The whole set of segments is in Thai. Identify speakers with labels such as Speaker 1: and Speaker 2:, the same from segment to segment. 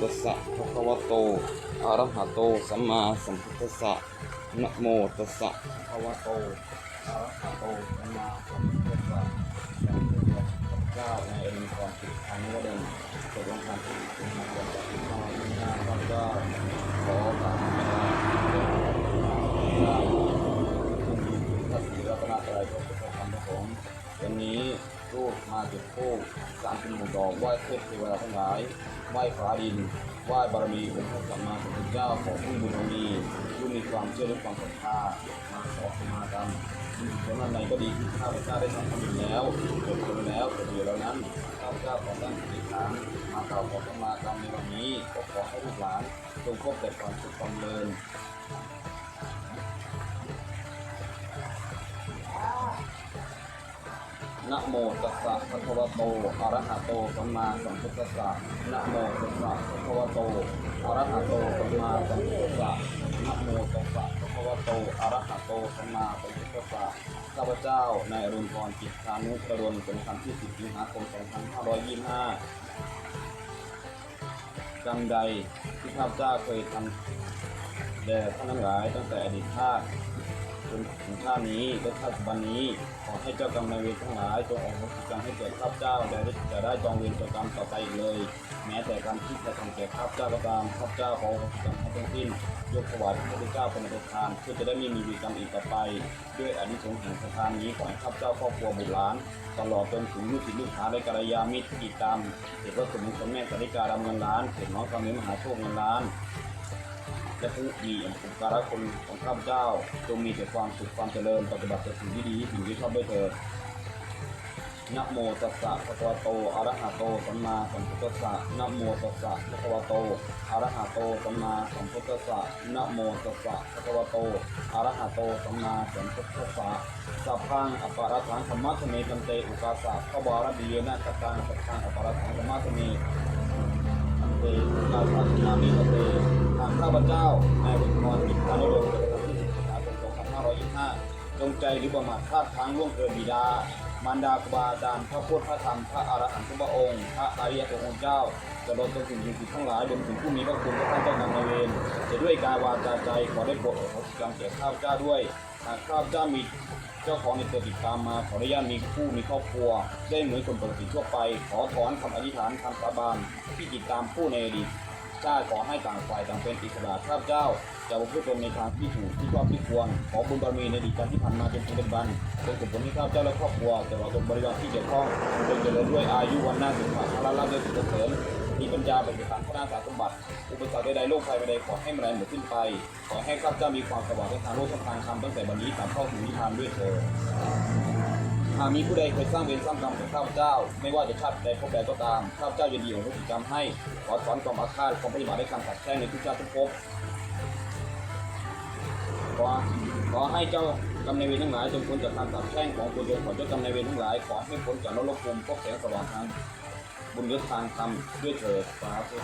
Speaker 1: ตัสสะภะคะวะโตอะระหะโตสัมมาสัมพุทธัสสะนะโมตัสสะภะคะวะโตอะระหะโตสัมมาสัมพุทธัสสะอย่างเป็นพระเจ้าในอ็นความผิดทางนี้ก็เดินตกลงการผิดถึงมาจากที่มาที่หน้าพระเจ้าขอตามเวลาเดินทางขึ้นอยู่พระศรีรัตนตรัยพระพุทธธรรมพระสงฆ์ วันนี้รูปมาจุดธูปสามเป็นหมู่ดอกไหว้เทพเทวดาทั้งหลายไหว้ฟ้าดินไหว้บารมีองค์พระสัมมาสัมพุทธเจ้าของผู้บุญมีผู้มีความเชื่อและความศรัทธามาขอขมากรรมเพราะนั้นในก็ดีที่ข้าพเจ้าได้ทำทำอยู่แล้วจบไปแล้วจบอยู่แล้วนั้นข้าพเจ้าขอตั้งจิตฐานมาเก่าขอขมากรรมในวันนี้ก็ขอให้ลูกหลานจงพบแต่ความสุขความเจริญ นะโมตัสสะภะคะวะโต อะระหะโต สัมมาสัมพุทธัสสะนะโมตัสสะภะคะวะโต อะระหะโต สัมมาสัมพุทธัสสะนะโมตัสสะภะคะวะโต อะระหะโต สัมมาสัมพุทธัสสะข้าพเจ้า นายอรุณพรจิตพานุกระดนเป็นคำที่10สิงหาคม2525กรรมใดที่ข้าพเจ้าเคยทำแด่ท่านทั้งหลายตั้งแต่อดีตชาติ จนถึงชานี้และปัจจุบันนี้ ขอให้เจ้ากรรมนายเวรทั้งหลายจงออกมากรรมให้เกิดข้าพเจ้าและจะได้จองเวรจองกรรมต่อไปอีกเลย แม้แต่การมที่จะทำแก่ข้าพเจ้าก็ตามข้าพเจ้าขออโหสิกรรมให้ทั้งสิ้นยกถวายพระพุทธเจ้าเป็นประธานเพื่อจะได้ไม่มีวีรกรรมอีกต่อไป ด้วยอนิสงส์แห่งประธานนี้ขอให้ข้าพเจ้าครอบครัวบุตรหลาน ตลอดจนถึงลูกศิษย์ลูกหาและกัลยาณมิตรที่ติดตามเสด็จพระสมเด็จพรแม่สาริกาดำเงินล้านเสด็จน้องกำเนิดมหาโชคเงินล้าน และผู้มีอุปการะคนของข้าพเจ้า จงมีแต่ความสุขความเจริญปฏิบัติแต่สิ่งที่ดีสิ่งที่ชอบด้วยเถิดนะโมตัสสะภะคะวะโตอะระหะโตสัมมาสัมพุทธัสสะนะโมตัสสะภะคะวะโตอะระหะโตสัมมาสัมพุทธัสสะนะโมตัสสะภะคะวะโตอะระหะโตสัมมาสัมพุทธัสสะสัพพังอปาระถังธรรมะเมกันเตอุกาสะขบารดีเยนะกัตตังสัพพังอปาระถังธรรมะเมอันเตนาสัตนามิเต ทางข้าพเจ้านายบุญพรกิจการโดยประจำที่สิบสางพันห้าร้อยยี่สิบห้าจงใจหรือประมาทพลาดพลั้งล่วงเกินบิดา มารดาครูบาอาจารย์พระพุทธพระธรรมพระอรหันตุพระองค์ พระอริยสงฆ์องค์เจ้า จะลดจนถึงสิ่งที่ทั้งหลายรวมถึงผู้มีพระคุณและท่านเจ้านางนาเวรจะด้วยกายวาจาใจขอได้โปรดอโหสิกรรมแก่ข้าพเจ้าด้วยหากข้าพเจ้ามีเจ้าของในตัวติดตามมาขออนุญาตมีคู่มีครอบครัว ได้เหมือนคนปกติทั่วไป ขอถอนคำอธิษฐานคำสาบานที่ติดตามผู้ในอดีต ชาติขอให้ต่างฝ่ายต่างเป็นอิสระข้าพเจ้าจะประพฤติตนในทางที่ถูกที่ชอบที่ควรขอบุญบารมีในอดีตการที่ผ่านมาเป็นผลเป็นบันเป็นผลให้ข้าพเจ้าและครอบครัวแต่ว่าตนบริวารที่เกี่ยวข้องจงเจริญด้วยอายุวันหน้าสุขภาพละละด้วยสุขเสริญมีปัญญาเป็นประธานพระนาสาสมบัติ อุปสรรคใดๆโลกภัยใดๆขอให้มันไหลหมดสิ้นไป ขอให้ข้าพเจ้ามีความสว่างในทางโลกทางธรรมตั้งแต่บัดนี้ตามเข้าถึงนิพพานด้วยเถิด หากมีผู้ใดเคยสร้างเวรสร้างกรรมกับข้าพเจ้า ไม่ว่าจะชาติใดภพใดก็ตามข้าพเจ้ายินดีอโหสิกรรมให้ขอถอนความอาฆาตความปฏิบัติและการขัดแย้งในทุกชาติทุกภพขอขอให้เจ้ากรรมนายเวรทั้งหลายจงพ้นจากการสาปแช่งของตัวเองขอเจ้ากรรมนายเวรทั้งหลายขอให้พ้นจากนรกภูมิพบแสงสว่างทางบุญยศทางธรรมด้วยเถิดสาธุ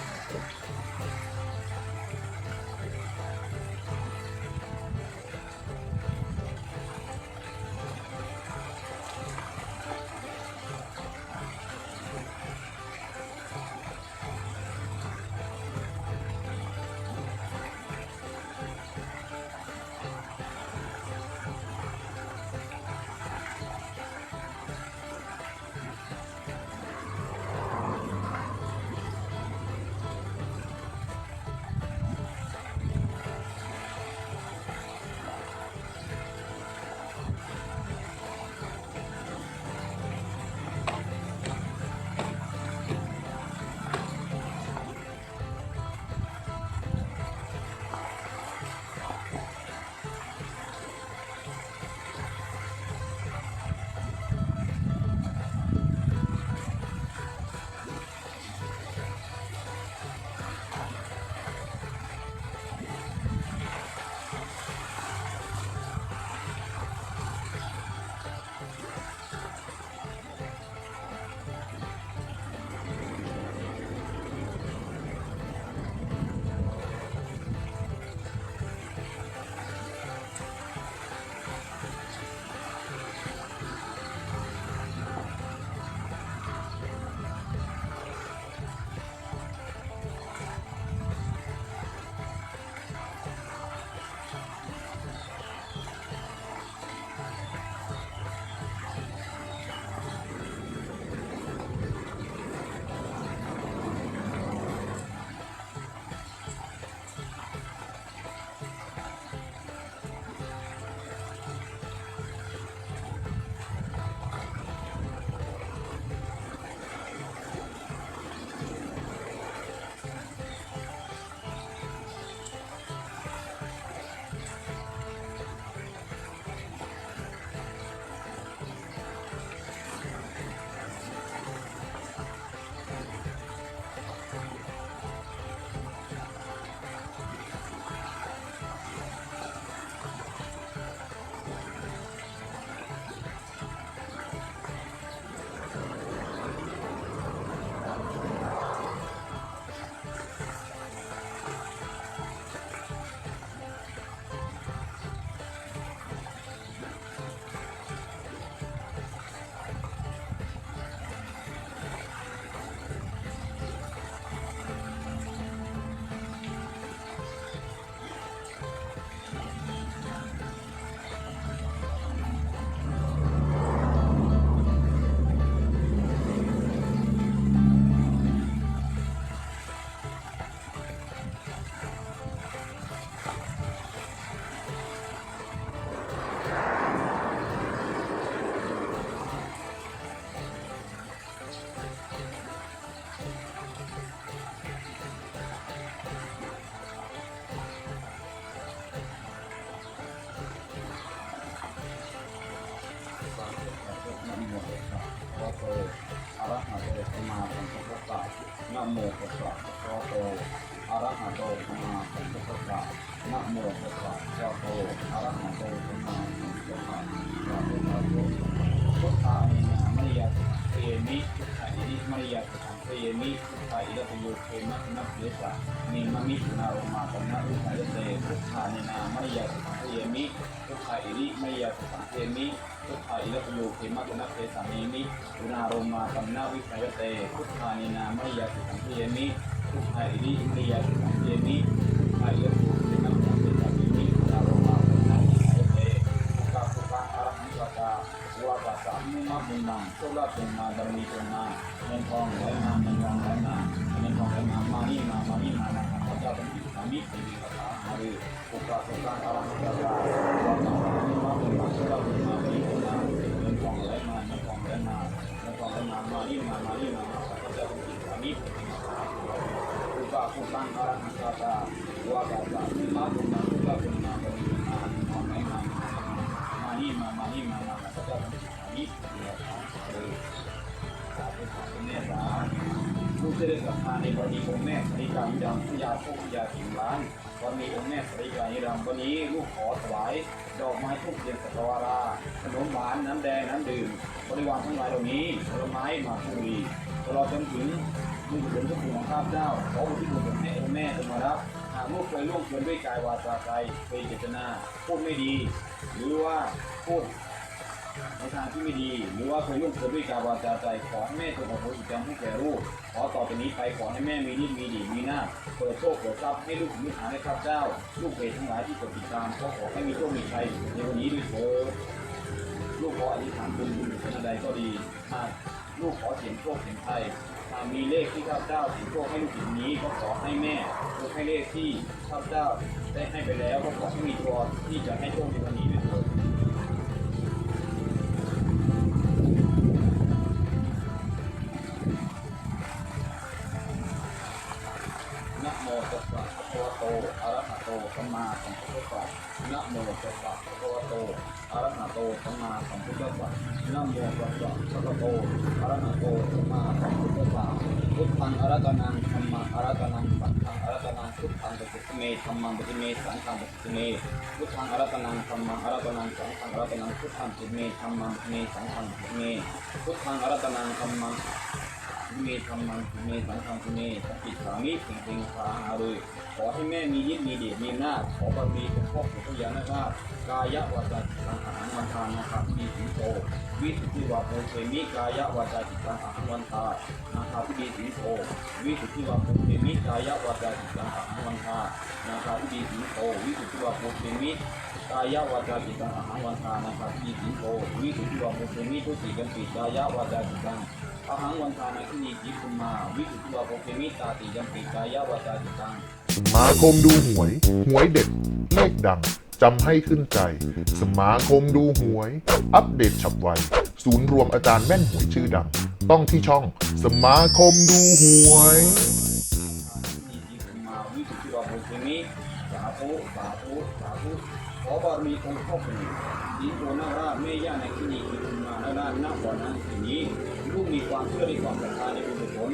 Speaker 1: เตมิพุทธาอิระปโยเทมะนัพเพสะนิมมิสุนาโรมาปันนะอุทายเตพุทธานินามริยาเตมิพุทธาอิริมริยาเตมิพุทธาอิระปโยเทมะนัพเพสะนิมิสุนาโรมาปันนะวิทายเตพุทธานินามริยาเตมิพุทธาอิริมริยาเตมิพุทธาอิระปโยเทมะนัพเพสะนิมิสุนาโรมาปันนะวิทายเตกาสุกังอรหังสัจจาวาตาสามุมามุนังโชคลาภจง อ งไหลมามานี่มามานี่มาข้าพเจ้าเดินสัมุมามุนังโชคลาภจงมาบารมีจงมาเงินทองไหลมามานี่มามานี่มามาพระเจ้าอันนี้เนี่ยคือสาธุสาธุแม่สริญศรัทธาในวันนี้องค์แม่สริกายิดำพยาโคพยาสิงล้านวันนี้องค์แม่สริกายิดำวันนี้ลูกขอถวายดอกไม้ทุกเทียนสักการะขนมหวานน้ำแดงน้ำดื่มบริวารทั้งหลายเหล่านี้ผลไม้หมากพลูตลอดจนถึงบุญกุศลทุกผู้ของข้าพเจ้าขออุทิศบุญกุศลให้องค์แม่จงมารับหากลูกเคยล่วงเกินด้วยกายวาจาใจเคยเจตนาพูดไม่ดี หรือว่าพูด ในทางที่ไม่ดีหรือว่าเคยล่วงเกินด้วยกายวาจาใจขอให้แม่จงอโหสิกรรมให้แก่ลูกขอต่อไปนี้ไปขอให้แม่มีฤทธิ์มีดีมีหน้าเปิดโชคเปิดทรัพย์ให้ลูกถึงฐานให้ข้าพเจ้า ลูกเพจทั้งหลายที่กดติดตามก็ขอให้มีโชคมีชัยในวันนี้ด้วยเถิดลูกขออธิษฐานบุญบุญกุศลใดก็ดีหากลูกขอเสียงโชคเสียงไทยหากมีเลขที่ข้าพเจ้าเสียงโชคให้ลูกถึงนี้ก็ขอให้แม่ยกให้เลขที่ข้าพเจ้าได้ให้ไปแล้วก็ขอให้มีตัวที่จะให้โชคในวันนี้ โตอะระหะโตสัมมาสัมพุทธัสสะพุทธังอรัตนังธรรมังอรัตนังสังฆังอรัตนังพุทธังปฏิสเมธรรมังปฏิเมสังฆังปฏิเมพุทธังอรัตนังธรรมังอรัตนังสังฆังอรัตนังพุทธังปฏิเมธรรมังปฏิเมสังฆังปฏิเมพุทธังอรัตนังธรรมัง เมธรรมังเมสังฆังเมสกิสามิเพ่งเพ่งฟ้าหาเลยขอให้แม่มียิดมีเดชมีหน้าขอบารมีเป็นพ่อของพญานาคากายะวาจาจิตตังอาหารวันทานนะครับมีสิงโตวิสุทธิวาโภเทมิกายะวาจาจิตตังอาหารวันทานนะครับที่ดีสิงโตวิสุทธิวาโภเทมิกายะวาจาจิตตังอาหารวันทานนะครับที่ดีสิงโตวิสุทธิวาโภเทมิกายะวาจาจิตตังอาหารวันทานนะครับที่ดีสิงโตวิสุทธิวาโภเทมิทุติกันปิกายะวาจาจิตตัง อาหังวันทานาคินีจิคุมาวิสุทธิวาโภเคมิตาติยัมปิกายาวาจาจิตัง
Speaker 2: สมาคมดูหวย หวยเด็ดเลขดังจำให้ขึ้นใจ สมาคมดูหวย อัปเดตฉับไว ศูนย์รวมอาจารย์แม่นหวยชื่อดัง ต้องที่ช่อง สมาคมดูหวย
Speaker 1: นิจิคุมาวิสุทธิวาโภเคมิสาธุสาธุสาธุขอบารมีองค์พ่อปู่ดินโพนาราชแม่ย่าในคินีจิคุมานาราชณบ่อนั้นทีนี้ลูก มีความเชื่อมีความศรัทธาในบุญกุศล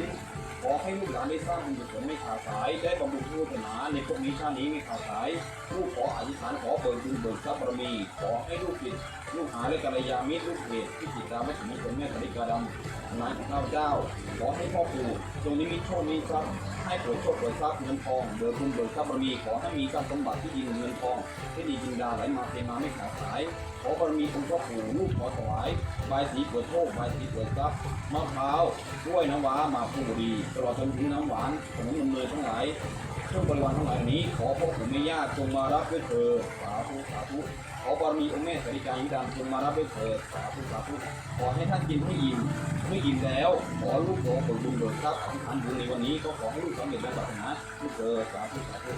Speaker 1: ขอให้ลูกหลานได้สร้างบุญกุศลไม่ขาดสาย ได้บำรุงพุทธศาสนาในพวกนี้ชาตินี้ไม่ขาดสาย ลูกขออธิษฐานขอเบิกบุญเบิกทรัพย์บารมี ขอให้ลูกจิต ลูกหาและกัลยาณมิตรลูกเพจที่ติดตามไม่ถึงนี้คนแม่สริกาดำนายของข้าเจ้า ขอให้พ่อปู่จงนิมิตโชคนิมิตทรัพย์ให้เปิดโชคเปิดทรัพย์เงินทองเบิกบุญเบิกทรัพย์บารมีขอให้มีทรัพย์สมบัติที่ดินเงินทองที่ดีจินดาไหลมาเทมาไม่ขาดสาย ขอบารมีองค์พ่อปู่ลูกขอถวายใบายสีเปิดโชคใบายสีเปิดทรัพย์มะพร้าวกล้วยน้ำว้ามากพลูดีตลอดจนถึงน้ำหวานขนมนมเนยทั้งหลาย เครื่องบริวารทั้งหลายเท่านี้ ขอพระคุณแม่ย่าจงมารับด้วยเถิดสาธุสาธุขอบารมีองค์แม่สริกายิดามจงมารับด้วยเถิดสาธุสาธุขอให้ท่านกินให้อิ่มเมื่ออิ่มแล้ว ขอลูกขอผลบุญเบิกทรัพย์ของทานบุญในวันนี้ก็ขอให้ลูกสำเร็จในศาสนาลูกเถิดสาธุสาธุ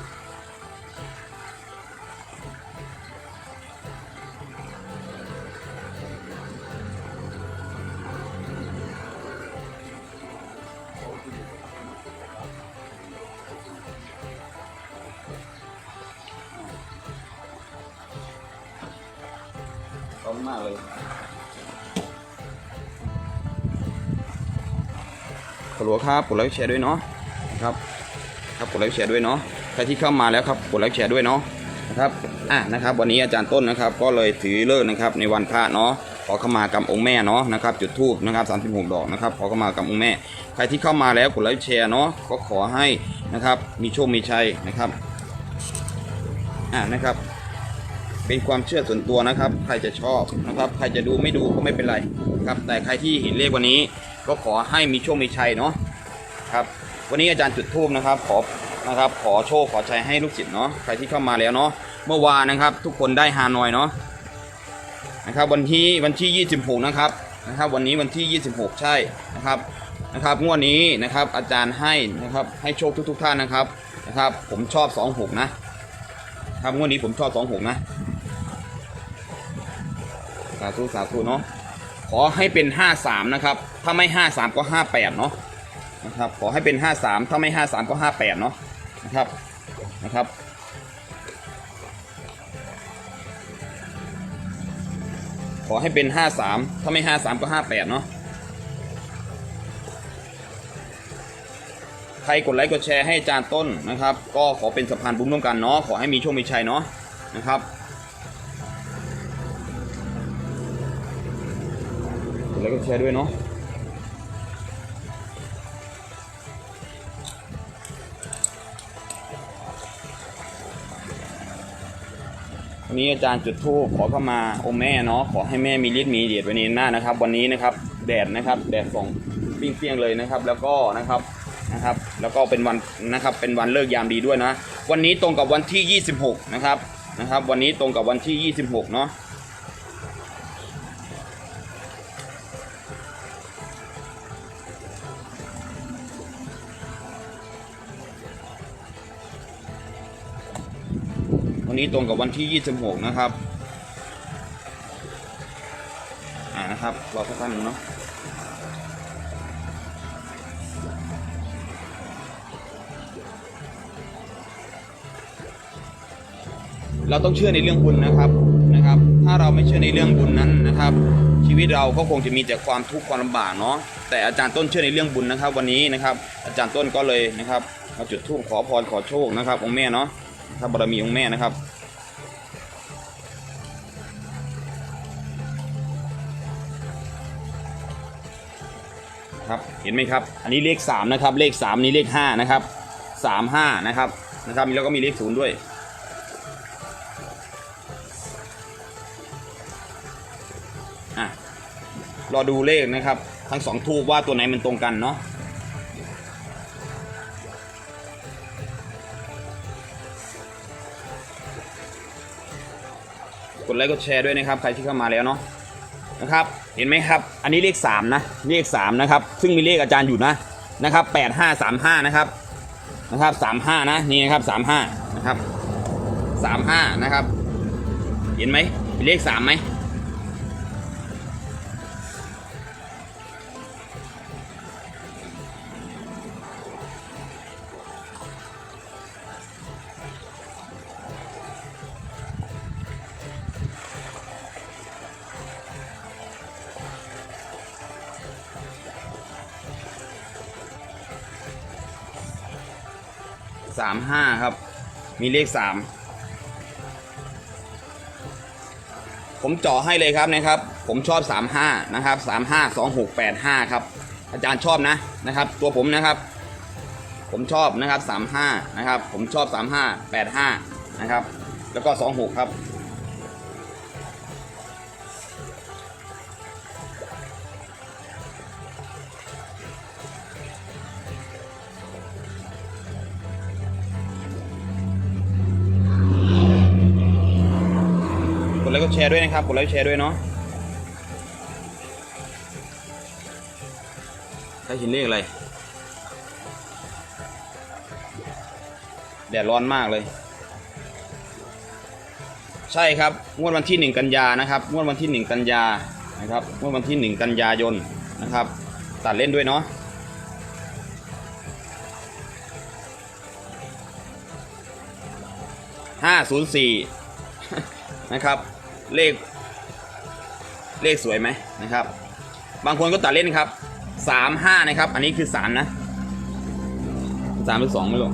Speaker 1: ครับกดไลค์แชร์ด้วยเนาะนะครับครับกดไลค์แชร์ด้วยเนาะใครที่เข้ามาแล้วครับกดไลค์แชร์ด้วยเนาะนะครับอะนะครับ วันนี้อาจารย์ต้นนะครับ ก็เลยถือเลิกนะครับในวันพระเนาะขอเข้ามากรรมองค์แม่เนาะนะครับจุดธูปนะครับ36ดอกนะครับขอเข้ามากรรมองค์แม่ ใครที่เข้ามาแล้วกดไลค์แชร์เนาะก็ขอให้นะครับมีโชคมีชัยนะครับอะนะครับเป็นความเชื่อส่วนตัวนะครับ ใครจะชอบนะครับ ใครจะดูไม่ดูก็ไม่เป็นไรครับ แต่ใครที่เห็นเลขวันนี้ ก็ขอให้มีโชคมีชัยเนาะ ครับ วันนี้อาจารย์จุดทูบนะครับ ขอนะครับ ขอโชคขอชัยให้ลูกศิษย์เนาะใครที่เข้ามาแล้วเนาะเมื่อวานนะครับ ทุกคนได้ฮานอยเนาะนะครับวันที่วันที่ 26 นะครับนะครับ วันนี้วันที่ 26 ใช่นะครับนะครับงวดนี้นะครับอาจารย์ให้นะครับให้โชคทุกๆท่านนะครับนะครับ ผมชอบ 26 นะครับงวดนี้ผมชอบ 26 นะสาธุสาธุเนาะขอให้เป็น 53 นะครับ ถ้าไม่ 53 ก็ 58 เนาะ นะครับ ขอให้เป็น 53 ถ้าไม่ 53 ก็ 58 เนาะนะครับนะครับขอให้เป็น 53 ถ้าไม่ 53 ก็ 58 เนาะ ใครกดไลค์กดแชร์ให้อาจารย์ต้นนะครับ ก็ขอเป็นสะพานบุญร่วมกันเนาะ ขอให้มีโชคมีชัยเนาะนะครับ กดไลค์กดแชร์ด้วยเนาะ วันนี้อาจารย์จุดธูปขอเข้ามาองค์แม่เนาะขอให้แม่มีฤทธิ์มีเดชวันนี้หน้านะครับ วันนี้นะครับแดดนะครับแดดส่องปิ้งเปรี้ยงๆเลยนะครับ แล้วก็นะครับนะครับ แล้วก็เป็นวันนะครับเป็นวันเลิกยามดีด้วยนะ วันนี้ตรงกับวันที่ 26 นะครับนะครับ วันนี้ตรงกับวันที่ 26 เนาะ วันนี้ตรงกับวันที่ 26 นะครับ อ่านะครับ รอสักพักหนึ่งเนาะเราต้องเชื่อในเรื่องบุญนะครับนะครับ ถ้าเราไม่เชื่อในเรื่องบุญนั้นนะครับ ชีวิตเราก็คงจะมีแต่ความทุกข์ความลำบากเนาะแต่อาจารย์ต้นเชื่อในเรื่องบุญนะครับ วันนี้นะครับ อาจารย์ต้นก็เลยนะครับมาจุดธูปขอพรขอโชคนะครับองค์แม่เนาะนะครับบารมีองค์แม่นะครับ ครับเห็นไหมครับ อันนี้เลข3นะครับเลข3นี้เลข5นะครับ3 5นะครับนะครับแล้วก็มีเลข0ด้วยอะรอดูเลขนะครับ ทั้งสองทูบว่าตัวไหนมันตรงกันเนาะกดไลค์กดแชร์ด้วยนะครับ ใครที่เข้ามาแล้วเนาะนะครับ เห็นไหมครับ อันนี้เลข3นะ เลข3นะครับ ซึ่งมีเลขอาจารย์อยู่นะ นะครับ8535นะครับ นะครับ35นะ นี่นะครับ35นะครับ35นะครับ เห็นไหมเป็นเลข3ไหมามห้าครับ มีเลขสามผมเจาะให้เลยครับนะครับ ผมชอบสามห้านะครับสามห้าสองหกแปดห้าครับ อาจารย์ชอบนะนะครับ ตัวผมนะครับ ผมชอบนะครับสามห้านะครับ ผมชอบสามห้าแปดห้านะครับ แล้วก็สองหกครับ ค์กดแชร์ด้วยนะครับกดไลค์แชร์ด้วยเนาะใครเห็นเลขอะไรแดดร้อนมากเลย ใช่ครับงวดวันที่ 1 กันยานะครับงวดวันที่ 1 กันยานะครับงวดวันที่ 1 กันยายนนะครับ ตัดเล่นด้วยเนาะห้าศูนย์สี่นะครับ เลข เลขสวยไหมนะครับ บางคนก็ตัดเล่นครับสามห้านะครับ อันนี้คือสามนะสามหรือสองไม่รู้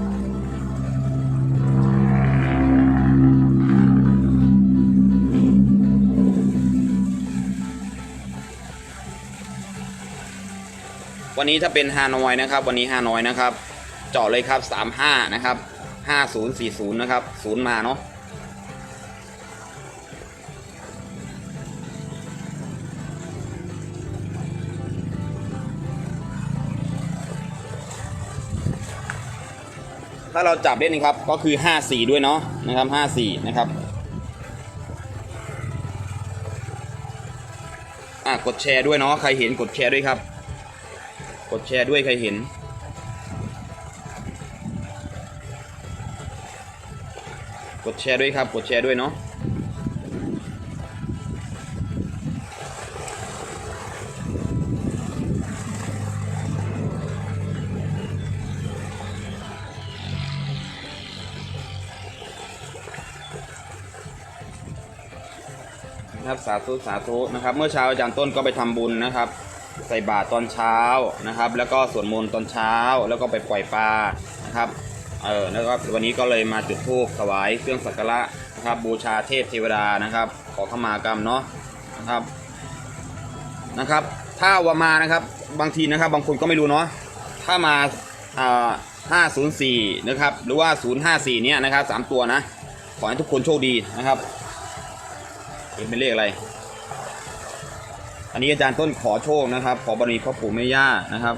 Speaker 1: วันนี้ถ้าเป็นฮานอยนะครับ วันนี้ฮานอยนะครับ เจาะเลยครับสามห้านะครับห้าศูนย์สี่ศูนย์นะครับศูนย์มาเนาะ ถ้าเราจับเล่นนะครับ ก็คือ 5 4 ด้วยเนาะนะครับ 5 4 นะครับอะกดแชร์ด้วยเนาะใครเห็นกดแชร์ด้วยครับ กดแชร์ด้วยใครเห็นกดแชร์ด้วยครับ กดแชร์ด้วยเนาะ นะครับ สาธุสาธุนะครับ เมื่อเช้าอาจารย์ต้นก็ไปทำบุญนะครับ ใส่บาตรตอนเช้านะครับ แล้วก็สวดมนต์ตอนเช้า แล้วก็ไปปล่อยปลานะครับเออแล้วก็วันนี้ก็เลยมาจุดธูปถวายเครื่องสักการะนะครับ บูชาเทพเทวดานะครับ ขอขมากรรมเนาะนะครับนะครับ ถ้าวามานะครับบางทีนะครับ บางคนก็ไม่รู้เนาะถ้ามาอ่า504 นะครับ หรือว่า 054 เนี่ยนะครับสามตัวนะ ขอให้ทุกคนโชคดีนะครับ เห็นเป็นเลขอะไร อันนี้อาจารย์ต้นขอโชคนะครับ ขอบารมีพ่อปู่แม่ย่านะครับ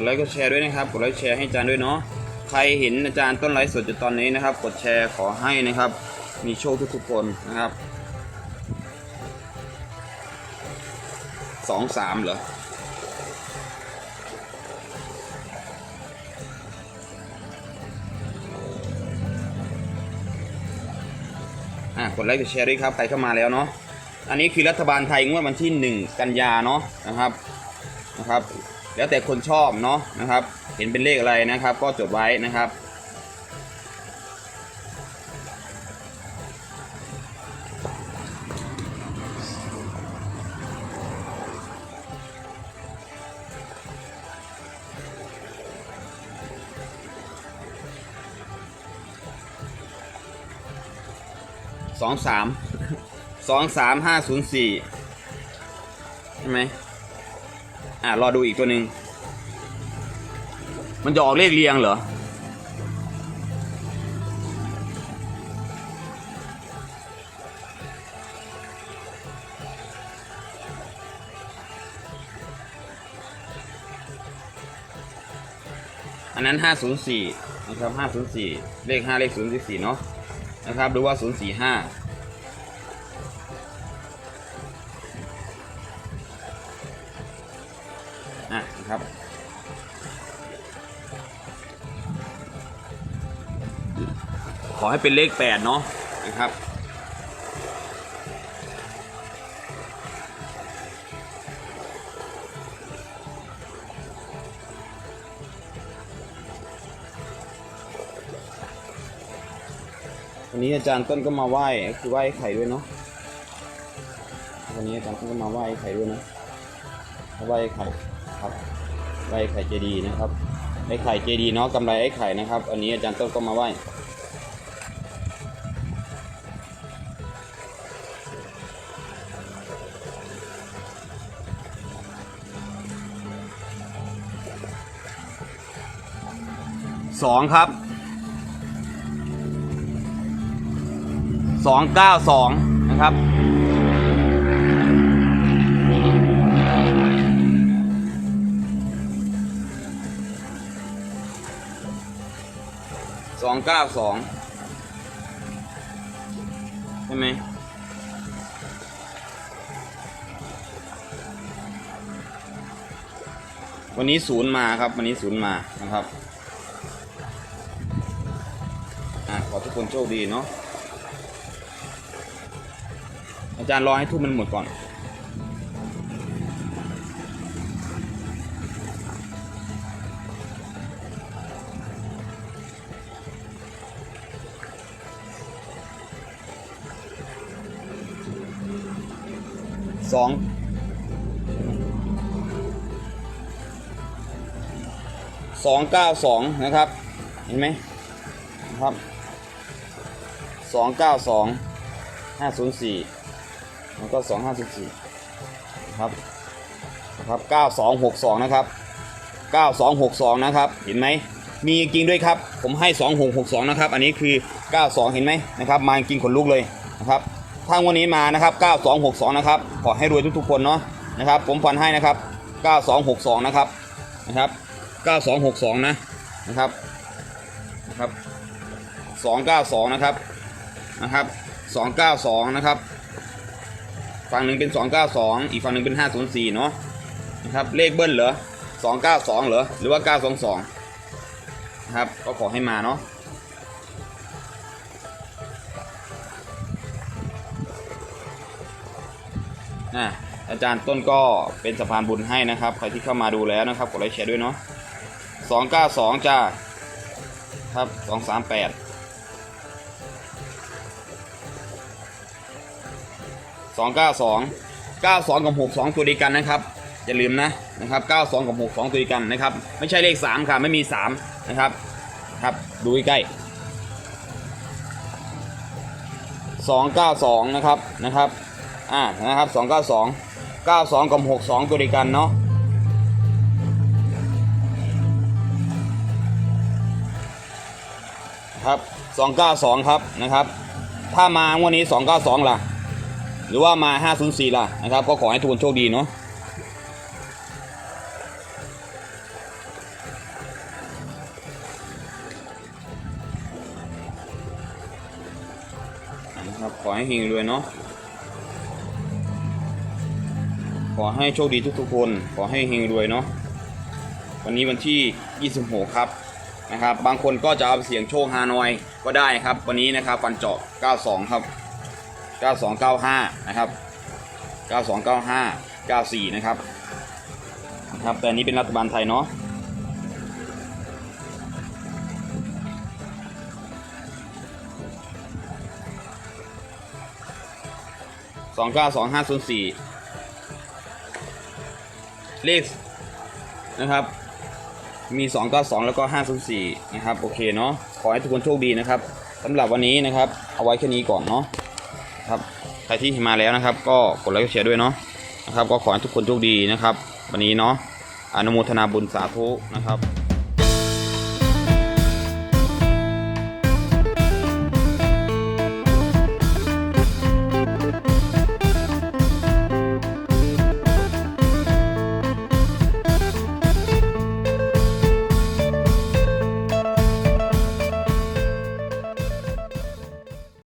Speaker 1: ดไลค์กดแชร์ด้วยนะครับ กดไลค์แชร์ให้อาจารย์ด้วยเนาะ ใครเห็นอาจารย์ต้นไลฟ์สดอยู่ตอนนี้นะครับ กดแชร์ขอให้นะครับ มีโชคทุกๆคนนะครับสองสามเหรออะกดไลค์กดแชร์ด้วยครับใครเข้ามาแล้วเนาะ อันนี้คือรัฐบาลไทยงวดวันที่ 1 กันยาเนาะนะครับนะครับ แล้วแต่คนชอบเนาะนะครับ เห็นเป็นเลขอะไรนะครับ ก็จดไว้นะครับ สองสามสองสามห้าศูนย์สี่ใช่ไหม อะรอดูอีกตัวหนึ่งมันจะออกเลขเรียงเหรอ อันนั้น 504 นะครับ 504 เลข 5 เลข 0 4เนาะนะครับ หรือว่า 045 ครับ ขอให้เป็นเลข8เนาะนะครับวันนี้อาจารย์ต้นก็มาไหว้คือไหว้ไข่ด้วยเนาะวันนี้อาจารย์ต้นก็มาไหว้ไข่ด้วยนะไหว้ไข่ครับ ไหว้ไข่เจดีย์นะครับไอ้ไข่เจดีย์เนาะกำไรไอ้ไข่นะครับ อันนี้อาจารย์ต้นก็มาไหว้สองครับสองเก้าสองนะครับ เก้าสองใช่ไหมวันนี้ศูนย์มาครับ วันนี้ศูนย์มานะครับอขอทุกคนโชคดีเนาะอาจารย์รอให้ทุกมันหมดก่อน สองสองเก้าสองนะครับ เห็นไหมนะครับสองเก้าสองห้าศูนย์สี่แล้วก็สองห้าศูนย์สี่นะครับนะครับเก้าสองหกสองนะครับเก้าสองหกสองนะครับ เห็นไหมมีจริงด้วยครับ ผมให้สองหกหกสองนะครับ อันนี้คือเก้าสองเห็นไหมนะครับ มาจริงขนลุกเลยนะครับ ทางวันนี้มานะครับเก้าสองหกสองนะครับ ขอให้รวยทุกๆคนเนาะนะครับ ผมฟันให้นะครับเก้าสองหกสองนะครับนะครับ 9262 นะนะครับนะครับ 292 นะครับนะครับ 292 นะครับ ฝั่งหนึ่งเป็น 292 อีกฝั่งหนึ่งเป็น 504 เนาะนะครับเลขเบิ้ลเหรอ292 เหรอหรือว่า 922 นะครับ ก็ขอให้มาเนาะ อะอาจารย์ต้นก็เป็นสะพานบุญให้นะครับใครที่เข้ามาดูแล้วนะครับกดไลค์แชร์ด้วยเนาะสองเก้าสองจ้าครับสองสามแปดสองเก้าสองเก้าสองกับหกสองตัวดีกันนะครับอย่าลืมนะนะครับเก้าสองกับหกสองตัวดีกันนะครับไม่ใช่เลขสามค่ะไม่มีสามนะครับครับดูใกล้สองเก้าสองนะครับนะครับ อ่านะครับสองเก้าสองเก้าสองกับหกสองตัวเดียวกันเนาะครับ292ครับนะครับ ถ้ามางวันนี้292ล่ะ หรือว่ามา504ล่ะนะครับ ก็ขอให้ทุกคนโชคดีเนาะนะครับขอให้เฮงรวยเนาะ อให้โชคดีทุกๆคน ขอให้เฮงรวยเนาะวันนี้วันที่ 26 ครับนะครับ บางคนก็จะเอาเสียงโชคฮานอยก็ได้นะครับ วันนี้นะครับฟันเจาะ 92 ครับ 9295 นะครับ 9295 94 นะครับนะครับแต่นนี้เป็นรัฐบาลไทยเนาะสองเก้าสองห้าศูนย์สี่ เลขนะครับ มี292แล้วก็504นะครับ โอเคเนาะ ขอให้ทุกคนโชคดีนะครับสำหรับวันนี้นะครับ เอาไว้แค่นี้ก่อนเนาะครับใครที่มาแล้วนะครับ ก็กดไลค์กดแชร์ด้วยเนาะนะครับ ก็ขอให้ทุกคนโชคดีนะครับ วันนี้เนาะอนุโมทนาบุญสาธุนะครับ